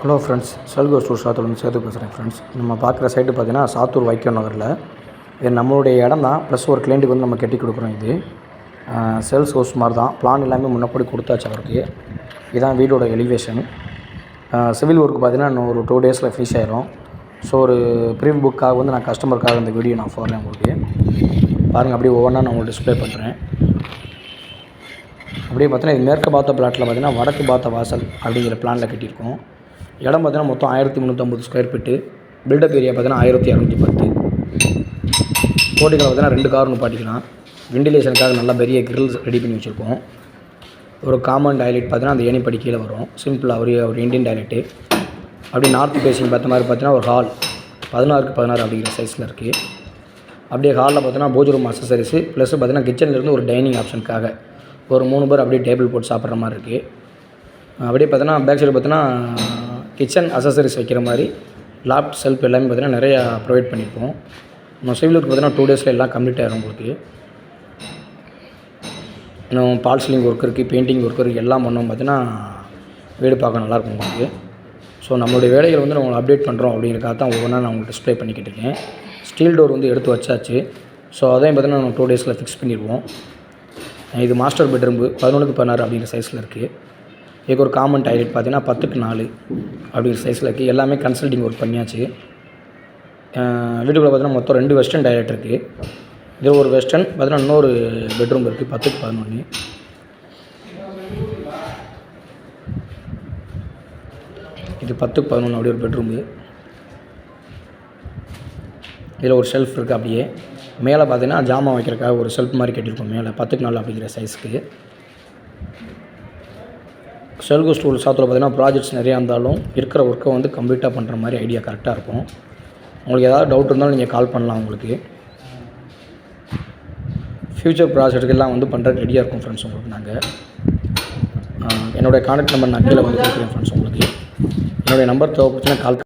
Hello friends செல்கோ ஸ்டூர் சாத்தூர்லேருந்து சேர்த்து பேசுகிறேன் friends. நம்ம பார்க்குற சைட்டு பார்த்தீங்கன்னா சாத்தூர் வைக்கம் நகரில். இது நம்மளுடைய இடம் தான். ப்ளஸ் ஒரு கிளைண்ட்டுக்கு வந்து நம்ம கட்டி கொடுக்குறோம் இது. சேல்ஸ் ஹவுஸ் மாதிரி தான். பிளான் எல்லாமே முன்னப்படி கொடுத்தாச்சு அவருக்கு. இதுதான் வீடோட எலிவேஷன் சிவில் ஒர்க் பார்த்தீங்கன்னா இன்னும் ஒரு டூ டேஸில் ஃபினிஷ் ஆயிரும். ஸோ ஒரு ப்ரீவ் புக்காக வந்து நான் கஸ்டமருக்காக இந்த வீடியோ நான் போடுறேன் உங்களுக்கு. பாருங்கள் அப்படியே ஒவ்வொன்றா நான் உங்களுக்கு டிஸ்ப்ளே பண்ணுறேன் அப்படியே பார்த்தீங்கன்னா இது மேற்கு பார்த்த பிளாட்டில் பார்த்தீங்கன்னா வடக்கு பார்த்த வாசல் அப்படிங்கிற பிளானில் கட்டியிருக்கோம். இடம் பார்த்தீங்கன்னா மொத்தம் ஆயிரத்தி முந்நூற்றம்பது ஸ்கொயர் ஃபீட்டு பில்டப் ஏரியா பார்த்தீங்கன்னா ஆயிரத்தி இரநூத்தி பத்து. போட்டிகளை பார்த்தீங்கன்னா ரெண்டு கார் பாட்டிக்கலாம். வெண்டிலேஷனுக்காக நல்லா பெரிய கிரில்ஸ் ரெடி பண்ணி வச்சுருக்கோம். ஒரு காமன் டாய்லெட் பார்த்தீங்கன்னா அந்த ஏணிப்படி கீழே வரும். சிம்பிளாக ஒரு ஒரு இண்டியன் டாய்லெட்டு அப்படியே நார்த் பேசிங் பார்த்த மாதிரி பார்த்தீங்கன்னா ஒரு ஹால் பதினாறுக்கு பதினாறு அப்படிங்கிற சைஸில் இருக்குது அப்படியே ஹாலில் பார்த்தீங்கன்னா போஜ் ரூம் அசசரிஸு ப்ளஸ் பார்த்தீங்கன்னா கிச்சன்லேருந்து ஒரு டைனிங் ஆப்ஷனுக்காக ஒரு மூணு பேர் அப்படியே டேபிள் போட்டு சாப்பிட்ற மாதிரி இருக்குது அப்படியே பார்த்தீங்கன்னா பேக் சைடு பார்த்தீங்கன்னா கிச்சன் அசசரிஸ் வைக்கிற மாதிரி லாப்ட் செல்ஃப் எல்லாமே பார்த்திங்கன்னா நிறையா ப்ரொவைட் பண்ணியிருப்போம். நம்ம சிவிலுக்கு பார்த்திங்கன்னா டூ டேஸில் எல்லாம் கம்ப்ளீட் ஆகிடும் உங்களுக்கு. இன்னும் பால் சீலிங் ஒர்க் இருக்குது பெயிண்டிங் ஒர்க் இருக்குது எல்லாம் பண்ணோம் பார்த்தீங்கன்னா வீடு பார்க்க நல்லாயிருக்கும் உங்களுக்கு. ஸோ நம்மளுடைய வேலைகள் வந்து நம்ம அப்டேட் பண்ணுறோம் அப்படிங்கிறக்காக தான் ஒவ்வொன்றா நான் உங்களுக்கு டிஸ்ப்ளே பண்ணிக்கிட்டு இருக்கேன். ஸ்டீல் டோர் வந்து எடுத்து வச்சாச்சு. ஸோ அதையும் பார்த்தீங்கன்னா நம்ம டூ டேஸில் ஃபிக்ஸ் பண்ணிடுவோம் இது மாஸ்டர் பெட்ரூம் பதினொன்றுக்கு பதினாறு அப்படிங்கிற சைஸில் இருக்குது இதுக்கு ஒரு காமன் டாய்லெட் பார்த்தீங்கன்னா பத்துக்கு நாலு. அப்படிங்கிற சைஸில் இருக்குது எல்லாமே கன்சல்டிங் ஒர்க் பண்ணியாச்சு. வீட்டுக்குள்ளே பார்த்தீங்கன்னா மொத்தம் ரெண்டு வெஸ்டர்ன் டாய்லெட் இருக்குது இதில் ஒரு வெஸ்டர்ன் பார்த்தீங்கன்னா இன்னொரு பெட்ரூம் இருக்குது பத்துக்கு பதினொன்று இது பத்துக்கு பதினொன்று அப்படி ஒரு பெட்ரூமு இதில் ஒரு ஷெல்ஃப் இருக்குது அப்படியே. மேலே பார்த்தீங்கன்னா ஜாமான் வைக்கிறக்காக ஒரு ஷெல்ஃப் மாதிரி கட்டியிருக்கோம் மேலே. பத்துக்கு நாள் அப்படிங்கிற சைஸ்க்கு செல்கு ஸ்டூல் சாத்தில் பார்த்தீங்கன்னா ப்ராஜெக்ட்ஸ் நிறையா இருந்தாலும் இருக்கிற ஒர்க்கை வந்து கம்ப்ளீட்டாக பண்ணுற மாதிரி ஐடியா கரெக்டாக இருக்கும். உங்களுக்கு ஏதாவது டவுட் இருந்தாலும் நீங்கள் கால் பண்ணலாம் உங்களுக்கு. ஃப்யூச்சர் ப்ராஜெக்ட்டுக்கெல்லாம் வந்து பண்ணுறதுக்கு ரெடியாக இருக்கும் ஃப்ரெண்ட்ஸ் உங்களுக்கு நாங்கள் என்னுடைய கான்டாக்ட் நம்பர் நான் கீழே வந்து கொடுக்குறேன் ஃப்ரெண்ட்ஸ் உங்களுக்கு. என்னுடைய நம்பர் தேவைப்பட்டுச்சுன்னா கால்